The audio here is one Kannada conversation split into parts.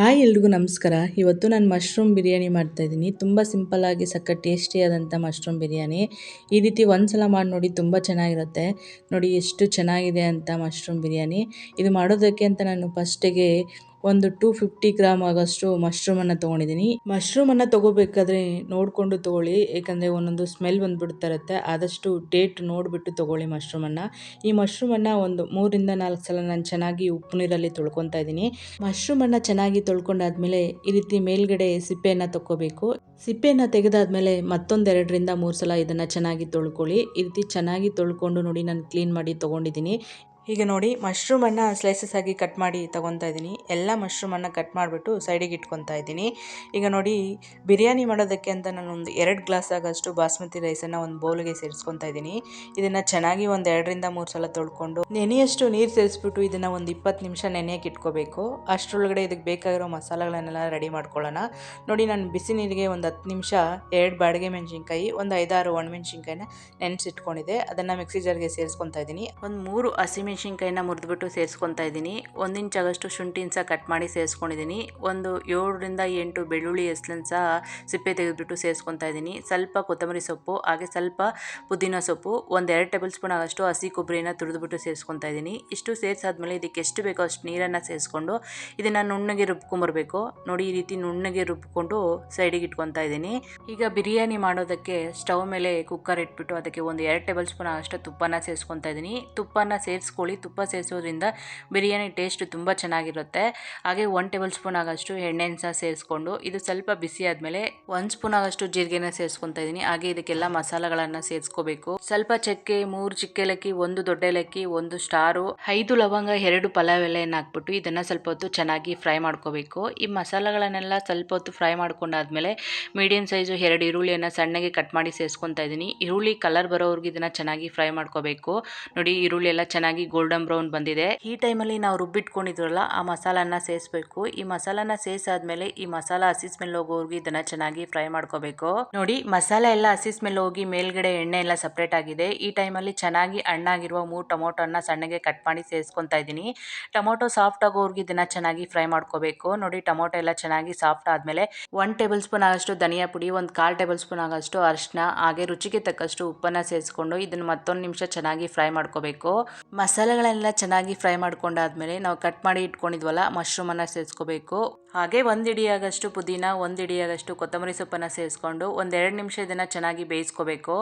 ಹಾಯ್ ಎಲ್ರಿಗೂ ನಮಸ್ಕಾರ. ಇವತ್ತು ನಾನು ಮಶ್ರೂಮ್ ಬಿರಿಯಾನಿ ಮಾಡ್ತಾಯಿದ್ದೀನಿ ತುಂಬ ಸಿಂಪಲ್ಲಾಗಿ ಸಕ್ಕ ಟೇಸ್ಟಿಯಾದಂಥ ಮಶ್ರೂಮ್ ಬಿರಿಯಾನಿ. ಈ ರೀತಿ ಒಂದು ಸಲ ಮಾಡಿ ನೋಡಿ ತುಂಬ ಚೆನ್ನಾಗಿರುತ್ತೆ. ನೋಡಿ ಎಷ್ಟು ಚೆನ್ನಾಗಿದೆ ಅಂತ ಮಶ್ರೂಮ್ ಬಿರಿಯಾನಿ. ಇದು ಮಾಡೋದಕ್ಕೆ ಅಂತ ನಾನು ಫಸ್ಟಿಗೆ ಒಂದು ಟೂ ಫಿಫ್ಟಿ ಗ್ರಾಮ್ ಆಗೋಷ್ಟು ಮಶ್ರೂಮನ್ನು ತೊಗೊಂಡಿದ್ದೀನಿ ಮಶ್ರೂಮನ್ನು ತಗೋಬೇಕಾದ್ರೆ ನೋಡಿಕೊಂಡು ತೊಗೊಳ್ಳಿ, ಏಕೆಂದರೆ ಒಂದೊಂದು ಸ್ಮೆಲ್ ಬಂದುಬಿಡ್ತಿರುತ್ತೆ ಆದಷ್ಟು ಡೇಟ್ ನೋಡಿಬಿಟ್ಟು ತೊಗೊಳ್ಳಿ ಮಶ್ರೂಮನ್ನು ಈ ಮಶ್ರೂಮನ್ನು ಒಂದು ಮೂರಿಂದ ನಾಲ್ಕು ಸಲ ನಾನು ಚೆನ್ನಾಗಿ ಉಪ್ಪು ನೀರಲ್ಲಿ ತೊಳ್ಕೊತಾ ಇದ್ದೀನಿ. ಮಶ್ರೂಮನ್ನು ಚೆನ್ನಾಗಿ ತೊಳ್ಕೊಂಡಾದ್ಮೇಲೆ ಈ ರೀತಿ ಮೇಲ್ಗಡೆ ಸಿಪ್ಪೆಯನ್ನು ತಕ್ಕೋಬೇಕು. ಸಿಪ್ಪೆಯನ್ನು ತೆಗೆದಾದ್ಮೇಲೆ ಮತ್ತೊಂದೆರಡರಿಂದ ಮೂರು ಸಲ ಇದನ್ನು ಚೆನ್ನಾಗಿ ತೊಳ್ಕೊಳ್ಳಿ. ಈ ರೀತಿ ಚೆನ್ನಾಗಿ ತೊಳ್ಕೊಂಡು ನೋಡಿ ನಾನು ಕ್ಲೀನ್ ಮಾಡಿ ತೊಗೊಂಡಿದ್ದೀನಿ ಈಗ ನೋಡಿ ಮಶ್ರೂಮನ್ನು ಸ್ಲೈಸಸ್ ಆಗಿ ಕಟ್ ಮಾಡಿ ತೊಗೊತಾ ಇದ್ದೀನಿ. ಎಲ್ಲ ಮಶ್ರೂಮನ್ನು ಕಟ್ ಮಾಡಿಬಿಟ್ಟು ಸೈಡಿಗೆ ಇಟ್ಕೊತಾ ಇದ್ದೀನಿ. ಈಗ ನೋಡಿ ಬಿರಿಯಾನಿ ಮಾಡೋದಕ್ಕೆ ಅಂತ ನಾನು ಒಂದು ಎರಡು ಗ್ಲಾಸ್ ಆಗೋಷ್ಟು ಬಾಸ್ಮತಿ ರೈಸನ್ನು ಒಂದು ಬೌಲ್ಗೆ ಸೇರಿಸ್ಕೊತಾ ಇದ್ದೀನಿ. ಇದನ್ನು ಚೆನ್ನಾಗಿ ಒಂದು ಎರಡರಿಂದ ಮೂರು ಸಲ ತೊಳ್ಕೊಂಡು ನೆನೆಯಷ್ಟು ನೀರು ಸೇರಿಸ್ಬಿಟ್ಟು ಇದನ್ನು ಒಂದು ಇಪ್ಪತ್ತು ನಿಮಿಷ ನೆನೆಯಕ್ಕೆ ಇಟ್ಕೋಬೇಕು. ಅಷ್ಟರೊಳಗಡೆ ಇದಕ್ಕೆ ಬೇಕಾಗಿರೋ ಮಸಾಲೆಗಳನ್ನೆಲ್ಲ ರೆಡಿ ಮಾಡ್ಕೊಳ್ಳೋಣ. ನೋಡಿ ನಾನು ಬಿಸಿ ನೀರಿಗೆ ಒಂದು ಹತ್ತು ನಿಮಿಷ ಎರಡು ಬಾಡಿಗೆ ಮೆಣಸಿನ್ಕಾಯಿ, ಒಂದು ಐದಾರು ಒಣಮೆಣಸಿನ್ಕಾಯಿನ ನೆನೆಸಿಟ್ಕೊಂಡಿದ್ದೆ. ಅದನ್ನು ಮಿಕ್ಸಿ ಜಾರ್ಗೆ ಸೇರಿಸ್ಕೊತಾ ಇದ್ದೀನಿ. ಒಂದು ಮೂರು ಹಸಿಮೆಣಸಿನ್ಕಾಯಿ ಮೆಣಸಿನ್ಕಾಯಿನ ಮುರಿದ್ಬಿಟ್ಟು ಸೇರಿಸ್ಕೊತಾ ಇದ್ದೀನಿ. ಒಂದು ಇಂಚಾಗಷ್ಟು ಶುಂಠಿನ ಸಹ ಕಟ್ ಮಾಡಿ ಸೇರಿಸ್ಕೊಂಡಿದ್ದೀನಿ. ಒಂದು ಏಳರಿಂದ ಎಂಟು ಬೆಳ್ಳುಳ್ಳಿ ಹೆಸ್ಲನ್ನು ಸಹ ಸಿಪ್ಪೆ ತೆಗೆದುಬಿಟ್ಟು ಸೇರಿಸ್ಕೊತಾ ಇದ್ದೀನಿ. ಸ್ವಲ್ಪ ಕೊತ್ತಂಬರಿ ಸೊಪ್ಪು, ಹಾಗೆ ಸ್ವಲ್ಪ ಪುದೀನ ಸೊಪ್ಪು, ಒಂದು ಎರಡು ಟೇಬಲ್ ಸ್ಪೂನ್ ಆಗಷ್ಟು ಹಸಿ ಕೊಬ್ಬರಿನ ತುರಿದ್ಬಿಟ್ಟು ಸೇರಿಸ್ಕೊತಾ ಇದ್ದೀನಿ. ಇಷ್ಟು ಸೇರಿಸಾದ್ಮೇಲೆ ಇದಕ್ಕೆ ಎಷ್ಟು ಬೇಕೋ ಅಷ್ಟು ನೀರನ್ನು ಸೇರಿಸ್ಕೊಂಡು ಇದನ್ನು ನುಣ್ಣಗೆ ರುಬ್ಕೊಂಬರ್ಬೇಕು. ನೋಡಿ, ಈ ರೀತಿ ನುಣ್ಣಗೆ ರುಬ್ಕೊಂಡು ಸೈಡಿಗೆ ಇಟ್ಕೊತಾ ಇದ್ದೀನಿ. ಈಗ ಬಿರಿಯಾನಿ ಮಾಡೋದಕ್ಕೆ ಸ್ಟವ್ ಮೇಲೆ ಕುಕ್ಕರ್ ಇಟ್ಬಿಟ್ಟು ಅದಕ್ಕೆ ಒಂದು ಎರಡು ಟೇಬಲ್ ಸ್ಪೂನ್ ಆಗಷ್ಟು ತುಪ್ಪನ ಸೇರಿಸ್ಕೊತಾ ಇದ್ದೀನಿ. ತುಪ್ಪನ ಸೇರಿಸ್ಕೊಳ್ಳಿ ತುಪ್ಪ ಸೇರಿಸೋದ್ರಿಂದ ಬಿರಿಯಾನಿ ಟೇಸ್ಟ್ ತುಂಬ ಚೆನ್ನಾಗಿರುತ್ತೆ. ಹಾಗೆ ಒನ್ ಟೇಬಲ್ ಸ್ಪೂನ್ ಆಗೋಷ್ಟು ಎಣ್ಣೆನ ಸಹ ಸೇರಿಸ್ಕೊಂಡು, ಇದು ಸ್ವಲ್ಪ ಬಿಸಿ ಆದಮೇಲೆ ಒನ್ ಸ್ಪೂನ್ ಆಗೋಷ್ಟು ಜೀರಿಗೆನ ಸೇರಿಸ್ಕೊತಾ ಇದ್ದೀನಿ. ಹಾಗೆ ಇದಕ್ಕೆಲ್ಲ ಮಸಾಲೆಗಳನ್ನು ಸೇರಿಸ್ಕೋಬೇಕು. ಸ್ವಲ್ಪ ಚಕ್ಕೆ, ಮೂರು ಚಿಕ್ಕ ಒಂದು ದೊಡ್ಡ ಏಲಕ್ಕಿ, ಒಂದು ಸ್ಟಾರು, ಐದು ಲವಂಗ, ಎರಡು ಪಲಾವ್ ಎಲೆಯನ್ನು ಹಾಕ್ಬಿಟ್ಟು ಇದನ್ನು ಸ್ವಲ್ಪ ಹೊತ್ತು ಚೆನ್ನಾಗಿ ಫ್ರೈ ಮಾಡ್ಕೋಬೇಕು. ಈ ಮಸಾಲೆಗಳನ್ನೆಲ್ಲ ಸ್ವಲ್ಪ ಹೊತ್ತು ಫ್ರೈ ಮಾಡ್ಕೊಂಡಾದ್ಮೇಲೆ ಮೀಡಿಯಂ ಸೈಜು ಎರಡು ಈರುಳ್ಳಿಯನ್ನು ಸಣ್ಣಗೆ ಕಟ್ ಮಾಡಿ ಸೇರಿಸ್ಕೊತಾ ಇದ್ದೀನಿ. ಈರುಳ್ಳಿ ಕಲರ್ ಬರೋವರೆಗೂ ಇದನ್ನು ಚೆನ್ನಾಗಿ ಫ್ರೈ ಮಾಡ್ಕೋಬೇಕು. ನೋಡಿ ಈರುಳ್ಳಿ ಎಲ್ಲ ಚೆನ್ನಾಗಿ ಗೋಲ್ಡನ್ ಬ್ರೌನ್ ಬಂದಿದೆ. ಈ ಟೈಮ್ ಅಲ್ಲಿ ನಾವು ರುಬ್ಬಿಟ್ಕೊಂಡಿದ್ರಲ್ಲ, ಆ ಮಸಾಲಾನ ಸೇರಿಸಬೇಕು ಈ ಮಸಾಲಾನ ಸೇರಿಸಾದ್ಮೇಲೆ ಈ ಮಸಾಲ ಹಸಿ ಸ್ಮೆಲ್ ಹೋಗೋವರೆಗೂ ಇದನ್ನ ಚೆನ್ನಾಗಿ ಫ್ರೈ ಮಾಡ್ಕೋಬೇಕು. ನೋಡಿ, ಮಸಾಲೆ ಎಲ್ಲ ಹಸಿ ಸ್ಮೆಲ್ ಹೋಗಿ ಮೇಲ್ಗಡೆ ಎಣ್ಣೆ ಎಲ್ಲ ಸಪ್ರೇಟ್ ಆಗಿದೆ. ಈ ಟೈಮಲ್ಲಿ ಚೆನ್ನಾಗಿ ಹಣ್ಣಾಗಿರುವ ಮೂರು ಅನ್ನ ಸಣ್ಣಗೆ ಕಟ್ ಮಾಡಿ ಸೇರಿಸ್ಕೊತಾ ಇದ್ದೀನಿ. ಟೊಮೊಟೊ ಸಾಫ್ಟ್ ಆಗೋವರೆಗೂ ಇದನ್ನ ಚೆನ್ನಾಗಿ ಫ್ರೈ ಮಾಡ್ಕೋಬೇಕು. ನೋಡಿ, ಟೊಮೊಟೊ ಎಲ್ಲ ಚೆನ್ನಾಗಿ ಸಾಫ್ಟ್ ಆದ್ಮೇಲೆ ಒನ್ ಟೇಬಲ್ ಸ್ಪೂನ್ ಆಗಷ್ಟು ಧನಿಯಾ ಪುಡಿ, ಒಂದು ಕಾಲ್ ಟೇಬಲ್ ಸ್ಪೂನ್ ಆಗಷ್ಟು ಅರಿಶಿನ, ಹಾಗೆ ರುಚಿಗೆ ತಕ್ಕಷ್ಟು ಉಪ್ಪನ್ನ ಸೇರಿಸ್ಕೊಂಡು ಇದನ್ನ ಮತ್ತೊಂದು ನಿಮಿಷ ಚೆನ್ನಾಗಿ ಫ್ರೈ ಮಾಡ್ಕೋಬೇಕು. ಮಸಾಲೆ ಮಸಾಲೆಗಳೆಲ್ಲ ಚೆನ್ನಾಗಿ ಫ್ರೈ ಮಾಡ್ಕೊಂಡಾದ್ಮೇಲೆ ನಾವು ಕಟ್ ಮಾಡಿ ಇಟ್ಕೊಂಡಿದ್ವಲ್ಲ ಮಶ್ರೂಮನ್ನು ಸೇರಿಸ್ಕೋಬೇಕು. ಹಾಗೆ ಒಂದು ಇಡಿಯಾಗಷ್ಟು ಪುದೀನ, ಒಂದು ಇಡಿಯಾಗಷ್ಟು ಕೊತ್ತಂಬರಿ ಸೊಪ್ಪನ್ನು ಸೇರಿಸ್ಕೊಂಡು ಒಂದೆರಡು ನಿಮಿಷ ಇದನ್ನು ಚೆನ್ನಾಗಿ ಬೇಯಿಸ್ಕೋಬೇಕು.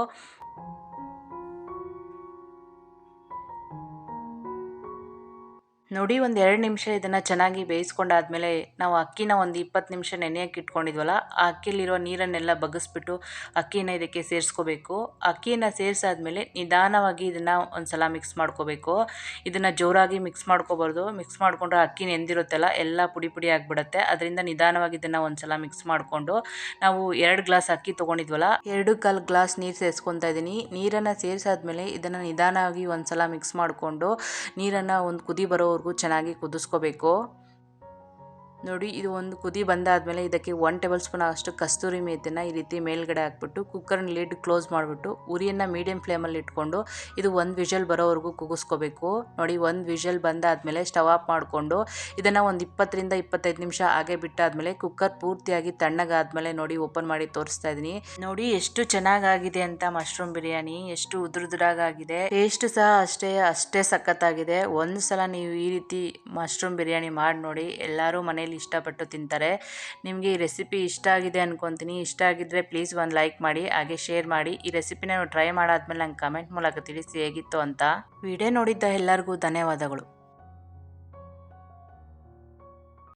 ನೋಡಿ ಒಂದು ಎರಡು ನಿಮಿಷ ಇದನ್ನು ಚೆನ್ನಾಗಿ ಬೇಯಿಸ್ಕೊಂಡಾದ್ಮೇಲೆ ನಾವು ಅಕ್ಕಿನ ಒಂದು ಇಪ್ಪತ್ತು ನಿಮಿಷ ನೆನೆಯಕ್ಕೆ ಇಟ್ಕೊಂಡಿದ್ವಲ್ಲ, ಆ ಅಕ್ಕಿಲಿರೋ ನೀರನ್ನೆಲ್ಲ ಬಗ್ಗಿಸ್ಬಿಟ್ಟು ಅಕ್ಕಿನ ಇದಕ್ಕೆ ಸೇರಿಸ್ಕೋಬೇಕು. ಅಕ್ಕಿನ ಸೇರಿಸಾದ್ಮೇಲೆ ನಿಧಾನವಾಗಿ ಇದನ್ನು ಒಂದು ಸಲ ಮಿಕ್ಸ್ ಮಾಡ್ಕೋಬೇಕು. ಇದನ್ನು ಜೋರಾಗಿ ಮಿಕ್ಸ್ ಮಾಡ್ಕೋಬಾರ್ದು. ಮಿಕ್ಸ್ ಮಾಡಿಕೊಂಡ್ರೆ ಅಕ್ಕಿ ನೆಂದಿರುತ್ತಲ್ಲ ಎಲ್ಲ ಪುಡಿ ಪುಡಿ ಆಗಿಬಿಡುತ್ತೆ. ಅದರಿಂದ ನಿಧಾನವಾಗಿ ಇದನ್ನು ಒಂದು ಸಲ ಮಿಕ್ಸ್ ಮಾಡಿಕೊಂಡು ನಾವು ಎರಡು ಗ್ಲಾಸ್ ಅಕ್ಕಿ ತೊಗೊಂಡಿದ್ವಲ್ಲ, ಎರಡು ಕಾಲು ಗ್ಲಾಸ್ ನೀರು ಸೇರಿಸ್ಕೊತಾ ಇದ್ದೀನಿ ನೀರನ್ನು ಸೇರಿಸಾದ್ಮೇಲೆ ಇದನ್ನು ನಿಧಾನವಾಗಿ ಒಂದು ಸಲ ಮಿಕ್ಸ್ ಮಾಡಿಕೊಂಡು ನೀರನ್ನು ಒಂದು ಕುದಿ ಬರೋ ಚೆನ್ನಾಗಿ ಕುದಿಸ್ಕೋಬೇಕು. ನೋಡಿ, ಇದು ಒಂದು ಕುದಿ ಬಂದಾದಮೇಲೆ ಇದಕ್ಕೆ ಒನ್ ಟೇಬಲ್ ಸ್ಪೂನ್ ಅಷ್ಟು ಕಸ್ತೂರಿ ಮೇಥಿನ ಈ ರೀತಿ ಮೇಲ್ಗಡೆ ಹಾಕ್ಬಿಟ್ಟು ಕುಕ್ಕರ್ನ ಲಿಡ್ ಕ್ಲೋಸ್ ಮಾಡಿಬಿಟ್ಟು ಉರಿಯನ್ನು ಮೀಡಿಯಂ ಫ್ಲೇಮಲ್ಲಿ ಇಟ್ಕೊಂಡು ಇದು ಒಂದು ವಿಷಲ್ ಬರೋವರೆಗೂ ಕುಗಿಸ್ಕೋಬೇಕು ನೋಡಿ, ಒಂದು ವಿಷಲ್ ಬಂದಾದಮೇಲೆ ಸ್ಟವ್ ಆಫ್ ಮಾಡಿಕೊಂಡು ಇದನ್ನು ಒಂದು ಇಪ್ಪತ್ತರಿಂದ ಇಪ್ಪತ್ತೈದು ನಿಮಿಷ ಹಾಗೆ ಬಿಟ್ಟಾದಮೇಲೆ ಕುಕ್ಕರ್ ಪೂರ್ತಿಯಾಗಿ ತಣ್ಣಗಾದಮೇಲೆ ನೋಡಿ ಓಪನ್ ಮಾಡಿ ತೋರಿಸ್ತಾ ಇದ್ದೀನಿ. ನೋಡಿ, ಎಷ್ಟು ಚೆನ್ನಾಗಾಗಿದೆ ಅಂತ ಮಶ್ರೂಮ್ ಬಿರಿಯಾನಿ. ಎಷ್ಟು ಉದುರುದುರಾಗಿದೆ ಟೇಸ್ಟ್ ಸಹ ಅಷ್ಟೇ ಅಷ್ಟೇ ಸಖತ್ತಾಗಿದೆ. ಒಂದು ಸಲ ನೀವು ಈ ರೀತಿ ಮಶ್ರೂಮ್ ಬಿರಿಯಾನಿ ಮಾಡಿ ನೋಡಿ, ಎಲ್ಲರೂ ಮನೇಲಿ ಇಷ್ಟಪಟ್ಟು ತಿಂತಾರೆ. ನಿಮಗೆ ಈ ರೆಸಿಪಿ ಇಷ್ಟ ಆಗಿದೆ ಅನ್ಕೊತೀನಿ. ಇಷ್ಟ ಆಗಿದ್ದರೆ ಪ್ಲೀಸ್ ಒಂದು ಲೈಕ್ ಮಾಡಿ, ಹಾಗೆ ಶೇರ್ ಮಾಡಿ. ಈ ರೆಸಿಪಿನ ಟ್ರೈ ಮಾಡಾದ್ಮೇಲೆ ನಂಗೆ ಕಮೆಂಟ್ ಮೂಲಕ ತಿಳಿಸಿ ಹೇಗಿತ್ತು ಅಂತ. ವಿಡಿಯೋ ನೋಡಿದ್ದ ಎಲ್ಲರಿಗೂ ಧನ್ಯವಾದಗಳು.